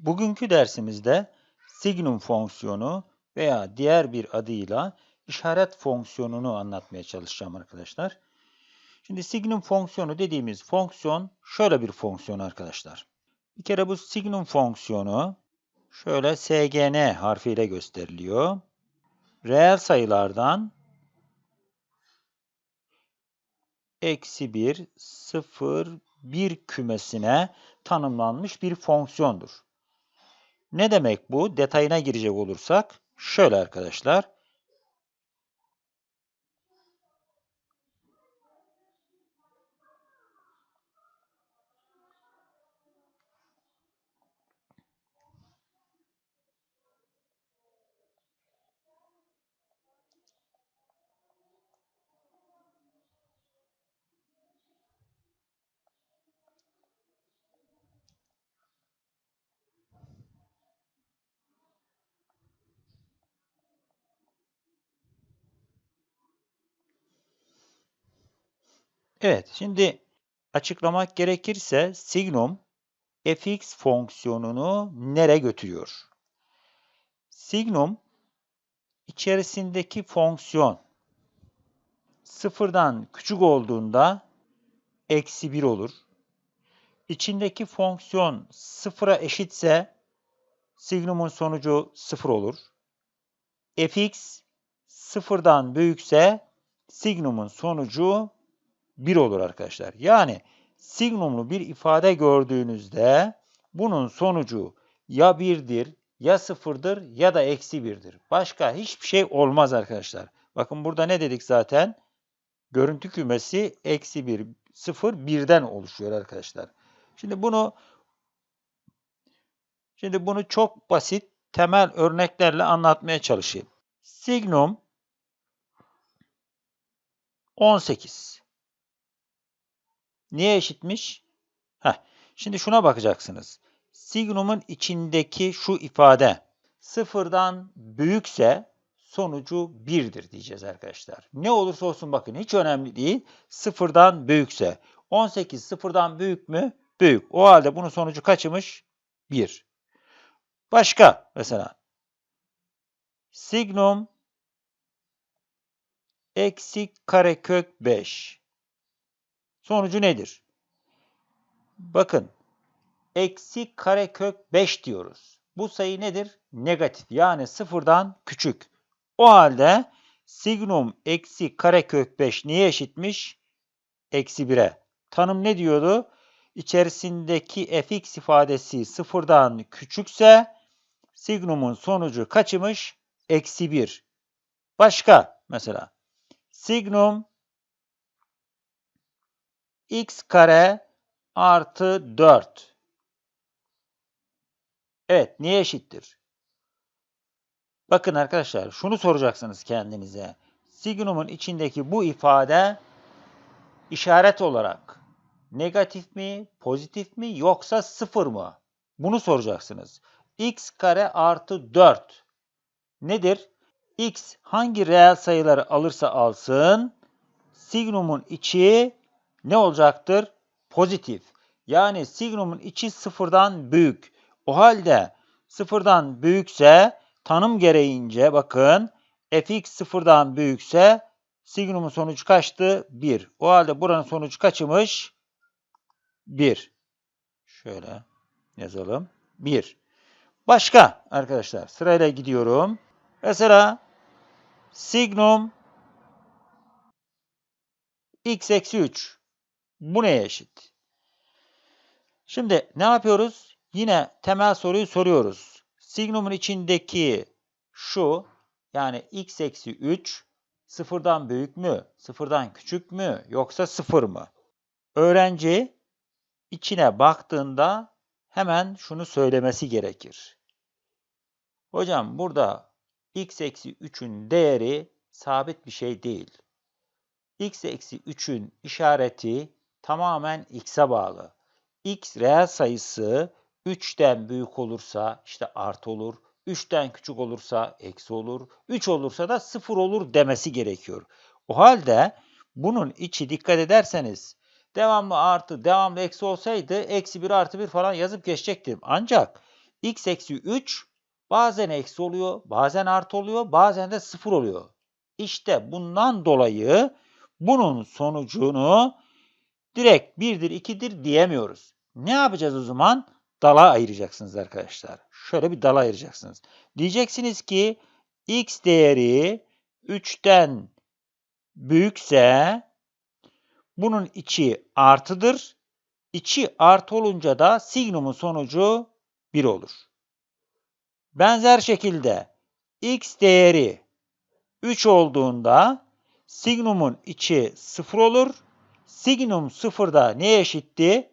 Bugünkü dersimizde signum fonksiyonu veya diğer bir adıyla işaret fonksiyonunu anlatmaya çalışacağım arkadaşlar. Şimdi signum fonksiyonu dediğimiz fonksiyon şöyle bir fonksiyon arkadaşlar. Bir kere bu signum fonksiyonu şöyle SGN harfiyle gösteriliyor. Reel sayılardan eksi 1, 0, 1 kümesine tanımlanmış bir fonksiyondur. Ne demek bu? Detayına girecek olursak şöyle arkadaşlar. Evet, şimdi açıklamak gerekirse signum fx fonksiyonunu nereye götürüyor? Signum içerisindeki fonksiyon sıfırdan küçük olduğunda eksi 1 olur. İçindeki fonksiyon sıfıra eşitse signumun sonucu sıfır olur. fx sıfırdan büyükse signumun sonucu 1 olur arkadaşlar. Yani signumlu bir ifade gördüğünüzde bunun sonucu ya 1'dir, ya 0'dır ya da eksi 1'dir. Başka hiçbir şey olmaz arkadaşlar. Bakın burada ne dedik zaten? Görüntü kümesi eksi 1, 0, 1'den oluşuyor arkadaşlar. Şimdi bunu şimdi bunu çok basit temel örneklerle anlatmaya çalışayım. Signum 18. Niye eşitmiş? Heh, şimdi şuna bakacaksınız. Signumun içindeki şu ifade sıfırdan büyükse sonucu 1'dir diyeceğiz arkadaşlar. Ne olursa olsun bakın hiç önemli değil. Sıfırdan büyükse. 18 sıfırdan büyük mü? Büyük. O halde bunun sonucu kaçmış? 1. Başka mesela. Signum eksi karekök 5. Sonucu nedir? Bakın, eksi karekök 5 diyoruz. Bu sayı nedir? Negatif yani sıfırdan küçük. O halde signum eksi karekök 5 niye eşitmiş? Eksi 1'e. Tanım ne diyordu? İçerisindeki fx ifadesi sıfırdan küçükse signumun sonucu kaçmış? Eksi 1. Başka mesela. Signum x kare artı 4. Evet, niye eşittir? Bakın arkadaşlar, şunu soracaksınız kendinize. Signumun içindeki bu ifade işaret olarak negatif mi, pozitif mi yoksa sıfır mı? Bunu soracaksınız. x kare artı 4 nedir? x hangi reel sayıları alırsa alsın, signumun içi ne olacaktır? Pozitif. Yani signumun içi sıfırdan büyük. O halde sıfırdan büyükse tanım gereğince bakın fx sıfırdan büyükse signumun sonucu kaçtı? 1. O halde buranın sonucu kaçmış? 1. Şöyle yazalım. 1. Başka arkadaşlar sırayla gidiyorum. Mesela signum x eksi 3. Bu neye eşit? Şimdi ne yapıyoruz? Yine temel soruyu soruyoruz. Signumun içindeki şu yani x eksi 3 sıfırdan büyük mü, sıfırdan küçük mü yoksa sıfır mı? Öğrenci içine baktığında hemen şunu söylemesi gerekir. Hocam burada x eksi 3'ün değeri sabit bir şey değil. x eksi 3'ün işareti tamamen x'e bağlı. x reel sayısı 3'ten büyük olursa işte artı olur, 3'ten küçük olursa eksi olur, 3 olursa da 0 olur demesi gerekiyor. O halde bunun içi dikkat ederseniz devamlı artı, devamlı eksi olsaydı eksi 1 artı 1 falan yazıp geçecektim. Ancak x eksi 3 bazen eksi oluyor, bazen artı oluyor, bazen de sıfır oluyor. İşte bundan dolayı bunun sonucunu direkt 1'dir 2'dir diyemiyoruz. Ne yapacağız o zaman? Dala ayıracaksınız arkadaşlar. Şöyle bir dala ayıracaksınız. Diyeceksiniz ki x değeri 3'ten büyükse bunun içi artıdır. İçi artı olunca da signumun sonucu 1 olur. Benzer şekilde x değeri 3 olduğunda signumun içi 0 olur. Signum 0'da neye eşitti?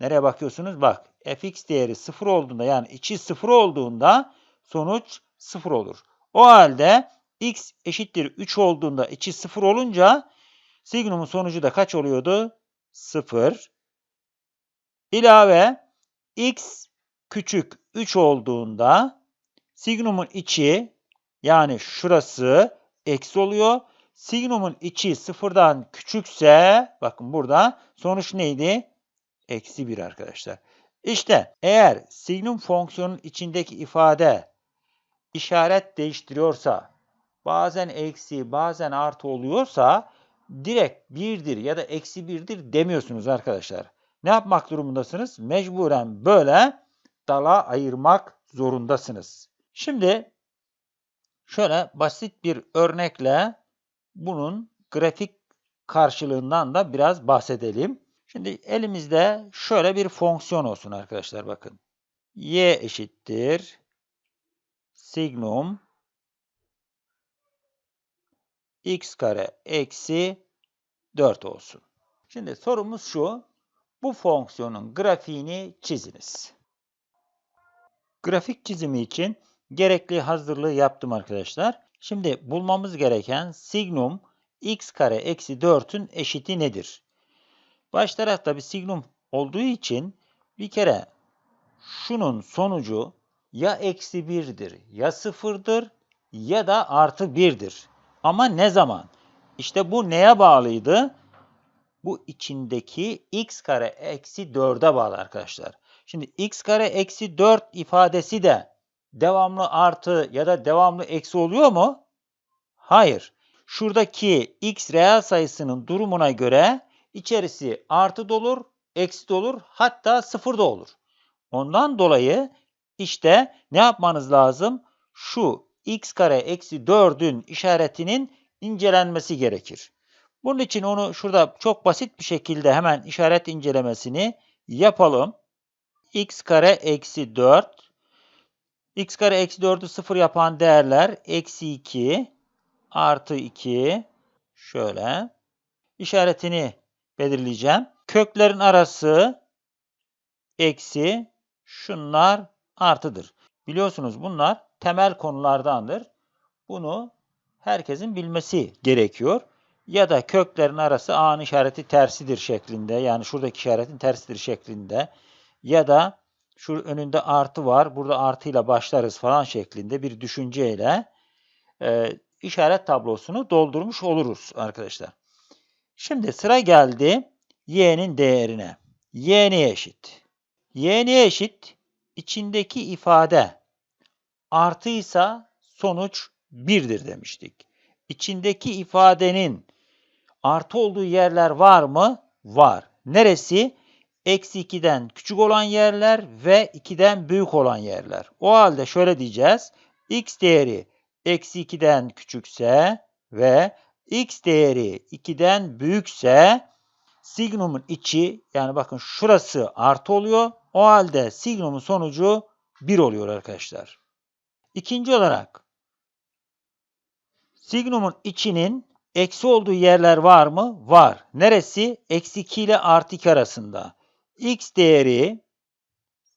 Nereye bakıyorsunuz? Bak fx değeri 0 olduğunda yani içi 0 olduğunda sonuç 0 olur. O halde x eşittir 3 olduğunda içi 0 olunca signumun sonucu da kaç oluyordu? 0. İlave x küçük 3 olduğunda signumun içi yani şurası eksi oluyor. Signumun içi sıfırdan küçükse bakın burada sonuç neydi? Eksi 1 arkadaşlar. İşte eğer signum fonksiyonun içindeki ifade işaret değiştiriyorsa bazen eksi bazen artı oluyorsa direkt birdir ya da eksi birdir demiyorsunuz arkadaşlar. Ne yapmak durumundasınız? Mecburen böyle dala ayırmak zorundasınız. Şimdi şöyle basit bir örnekle bunun grafik karşılığından da biraz bahsedelim. Şimdi elimizde şöyle bir fonksiyon olsun arkadaşlar bakın. y eşittir signum x kare eksi 4 olsun. Şimdi sorumuz şu. Bu fonksiyonun grafiğini çiziniz. Grafik çizimi için gerekli hazırlığı yaptım arkadaşlar. Şimdi bulmamız gereken signum x kare eksi 4'ün eşiti nedir? Baş tarafta bir signum olduğu için bir kere şunun sonucu ya eksi 1'dir ya 0'dır ya da artı 1'dir. Ama ne zaman? İşte bu neye bağlıydı? Bu içindeki x kare eksi 4'e bağlı arkadaşlar. Şimdi x kare eksi 4 ifadesi de devamlı artı ya da devamlı eksi oluyor mu? Hayır. Şuradaki x reel sayısının durumuna göre içerisi artı da olur, eksi de olur, hatta sıfır da olur. Ondan dolayı işte ne yapmanız lazım? Şu x kare eksi 4'ün işaretinin incelenmesi gerekir. Bunun için onu şurada çok basit bir şekilde hemen işaret incelemesini yapalım. x kare eksi 4 x kare eksi 4'ü 0 yapan değerler eksi 2 artı 2 şöyle işaretini belirleyeceğim. Köklerin arası eksi şunlar artıdır. Biliyorsunuz bunlar temel konulardandır. Bunu herkesin bilmesi gerekiyor. Ya da köklerin arası a'nın işareti tersidir şeklinde. Yani şuradaki işaretin tersidir şeklinde. Ya da şu önünde artı var. Burada artıyla başlarız falan şeklinde bir düşünceyle e, işaret tablosunu doldurmuş oluruz arkadaşlar. Şimdi sıra geldi y'nin değerine. y neye eşit? y neye eşit? İçindeki ifade artıysa sonuç 1'dir demiştik. İçindeki ifadenin artı olduğu yerler var mı? Var. Neresi? Eksi 2'den küçük olan yerler ve 2'den büyük olan yerler. O halde şöyle diyeceğiz. x değeri eksi 2'den küçükse ve x değeri 2'den büyükse signumun içi yani bakın şurası artı oluyor. O halde signumun sonucu 1 oluyor arkadaşlar. İkinci olarak signumun içinin eksi olduğu yerler var mı? Var. Neresi? Eksi 2 ile artı 2 arasında. X değeri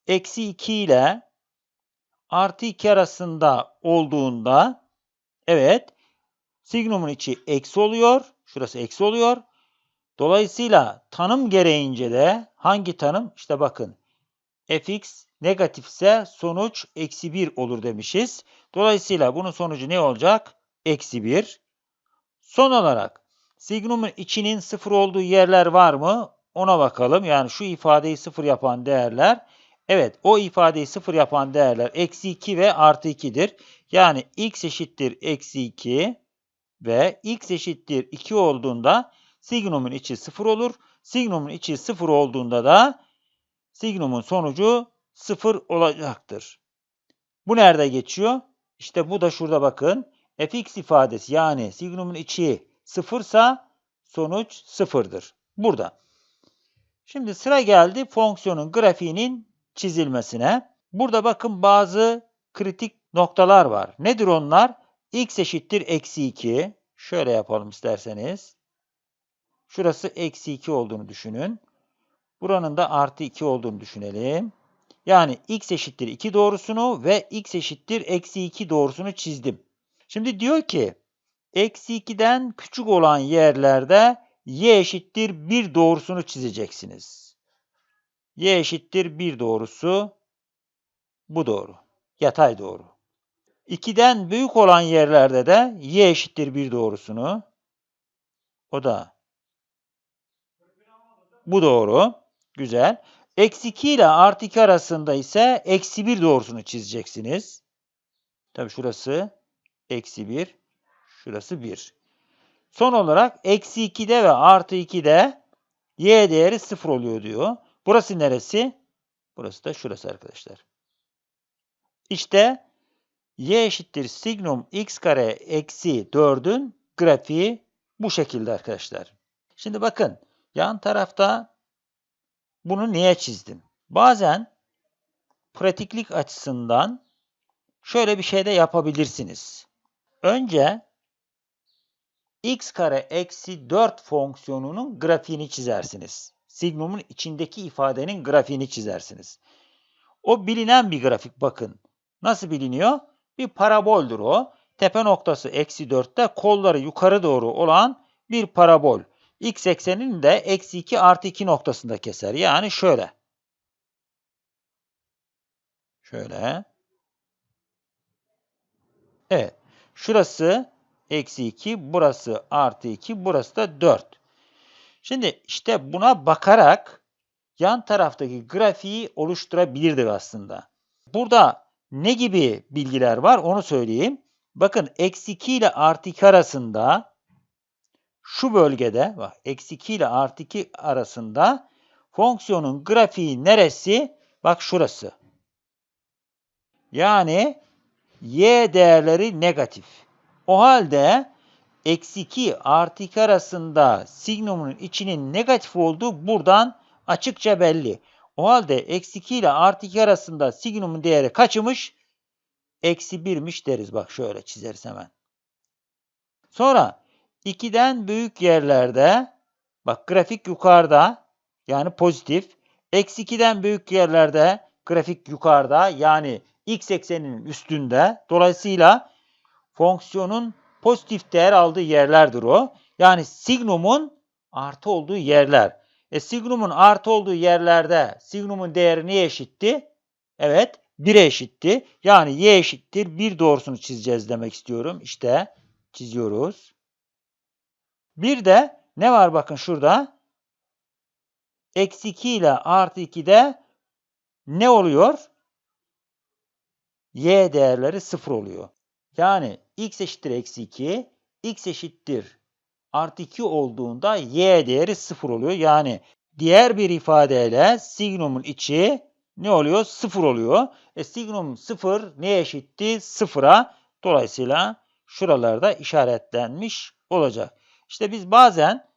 eksi 2 ile artı 2 arasında olduğunda evet signumun içi eksi oluyor. Şurası eksi oluyor. Dolayısıyla tanım gereğince de hangi tanım? İşte bakın fx negatifse sonuç eksi 1 olur demişiz. Dolayısıyla bunun sonucu ne olacak? Eksi 1. Son olarak signumun içinin sıfır olduğu yerler var mı? Ona bakalım. Yani şu ifadeyi sıfır yapan değerler. Evet o ifadeyi sıfır yapan değerler eksi 2 ve artı 2'dir. Yani x eşittir eksi 2 ve x eşittir 2 olduğunda signumun içi 0 olur. Signumun içi 0 olduğunda da signumun sonucu 0 olacaktır. Bu nerede geçiyor? İşte bu da şurada bakın. fx ifadesi yani signumun içi 0 ise sonuç 0'dır. Burada. Şimdi sıra geldi fonksiyonun grafiğinin çizilmesine. Burada bakın bazı kritik noktalar var. Nedir onlar? x eşittir eksi 2. Şöyle yapalım isterseniz. Şurası eksi 2 olduğunu düşünün. Buranın da artı 2 olduğunu düşünelim. Yani x eşittir 2 doğrusunu ve x eşittir eksi 2 doğrusunu çizdim. Şimdi diyor ki eksi 2'den küçük olan yerlerde y eşittir 1 doğrusunu çizeceksiniz. y eşittir 1 doğrusu bu doğru. Yatay doğru. 2'den büyük olan yerlerde de y eşittir 1 doğrusunu o da bu doğru. Güzel. Eksi 2 ile artı 2 arasında ise eksi 1 doğrusunu çizeceksiniz. Tabii şurası eksi 1. Şurası 1. Son olarak eksi 2'de ve artı 2'de y değeri 0 oluyor diyor. Burası neresi? Burası da şurası arkadaşlar. İşte y eşittir signum x kare eksi 4'ün grafiği bu şekilde arkadaşlar. Şimdi bakın yan tarafta bunu niye çizdim? Bazen pratiklik açısından şöyle bir şey de yapabilirsiniz. Önce x kare eksi 4 fonksiyonunun grafiğini çizersiniz. Signumun içindeki ifadenin grafiğini çizersiniz. O bilinen bir grafik bakın. Nasıl biliniyor? Bir paraboldür o. Tepe noktası eksi 4'te kolları yukarı doğru olan bir parabol. X eksenini de eksi 2 artı 2 noktasında keser. Yani şöyle. Şöyle. Evet. Şurası eksi 2, burası artı 2, burası da 4. Şimdi işte buna bakarak yan taraftaki grafiği oluşturabilirdik aslında. Burada ne gibi bilgiler var onu söyleyeyim. Bakın eksi 2 ile artı 2 arasında şu bölgede bak eksi 2 ile artı 2 arasında fonksiyonun grafiği neresi? Bak şurası. Yani y değerleri negatif. O halde eksi 2 artı 2 arasında signumun içinin negatif olduğu buradan açıkça belli. O halde eksi 2 ile artı 2 arasında signumun değeri kaçmış? Eksi 1'miş deriz. Bak şöyle çizeriz hemen. Sonra 2'den büyük yerlerde bak grafik yukarıda yani pozitif. Eksi 2'den büyük yerlerde grafik yukarıda yani x ekseninin üstünde. Dolayısıyla fonksiyonun pozitif değer aldığı yerlerdir o. Yani signumun artı olduğu yerler. E signumun artı olduğu yerlerde signumun değeri neye eşitti? Evet 1'e eşitti. Yani y eşittir 1 doğrusunu çizeceğiz demek istiyorum. İşte çiziyoruz. Bir de ne var bakın şurada? Eksi 2 ile artı 2'de ne oluyor? Y değerleri 0 oluyor. Yani x eşittir eksi 2, x eşittir artı 2 olduğunda y değeri 0 oluyor. Yani diğer bir ifadeyle signumun içi ne oluyor? 0 oluyor. E signum 0 neye eşitti? 0'a. Dolayısıyla şuralarda işaretlenmiş olacak. İşte biz bazen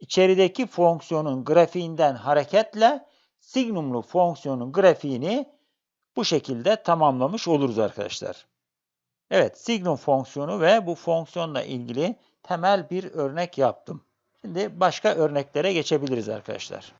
içerideki fonksiyonun grafiğinden hareketle signumlu fonksiyonun grafiğini bu şekilde tamamlamış oluruz arkadaşlar. Evet, signum fonksiyonu ve bu fonksiyonla ilgili temel bir örnek yaptım. Şimdi başka örneklere geçebiliriz arkadaşlar.